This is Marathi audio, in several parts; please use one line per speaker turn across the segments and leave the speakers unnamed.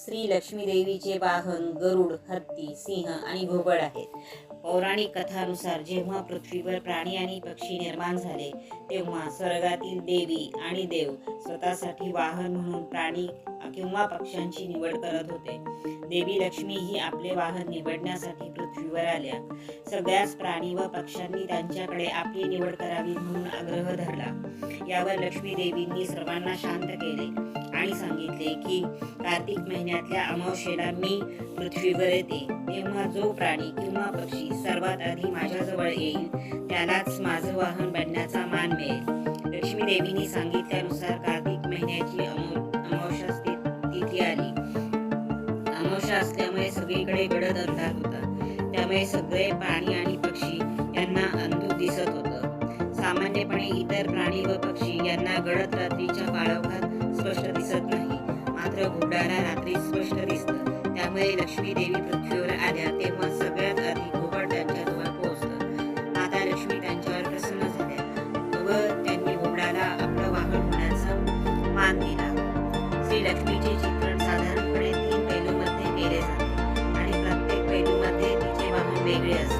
श्री लक्ष्मी देवीचे वाहन गरुड हत्ती सिंह आणि घोबड आहेत. पौराणिक कथानुसार जेव्हा पृथ्वीवर प्राणी आणि पक्षी निर्माण झाले तेव्हा स्वर्गातील देवी आणि देव स्वतःसाठी वाहन म्हणून प्राणी किंवा पक्ष्यांची निवड करत होते. देवी लक्ष्मी ही आपले वाहन निवडण्यासाठी पृथ्वीवर आल्या. सगळ्याच प्राणी व पक्ष्यांनी त्यांच्याकडे आपली निवड करावी म्हणून आग्रह धरला. यावर लक्ष्मी देवींनी सर्वांना शांत केले आणि सांगितले की कार्तिक महिन्यातल्या अमावस्येला मी पृथ्वीवर येते. तेव्हा जो प्राणी किंवा पक्षी सर्वात आधी माझ्याजवळ येईल त्यालाच माझं वाहन बनण्याचा मान मिळेल. लक्ष्मी देवीने सांगितल्यानुसार कार्तिक महिन्याची अमो अमावस्या तिथी आली. अमावस्या असल्यामुळे सगळीकडे गडद अंधार होता. त्यामुळे सगळे प्राणी आणि पक्षी यांना अंधुक दिसत होतं. सामान्यपणे इतर प्राणी व पक्षी यांना गडद रात्रीच्या काळोखात मात्र रात्री स्पष्ट दिसतं. त्यामुळे लक्ष्मी देवी पृथ्वीवर आल्या तेव्हा सगळ्यात आधी घोबड त्यांच्याजवळ पोहोचलं. माता लक्ष्मी त्यांच्यावर प्रसन्न झाल्या. व त्यांनी घोडाला आपलं वाहन होण्याचा मान दिला. श्री लक्ष्मीचे चित्रण साधारणपणे तीन पैलूमध्ये केले जाते. आणि प्रत्येक पैलूमध्ये तिचे वाहन वेगळे असते.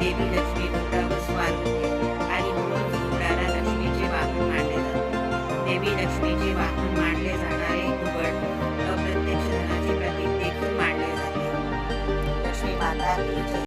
देवी लक्ष्मी रुद्रावर स्वारूप आणि म्हणून रुद्राला लक्ष्मीचे वाहन मानले जाते. देवी लक्ष्मीचे वाहन मानले जाणारे घुबड अप्रत्यक्ष धनाचे प्रतीक देखील मानले जाते. लक्ष्मी माता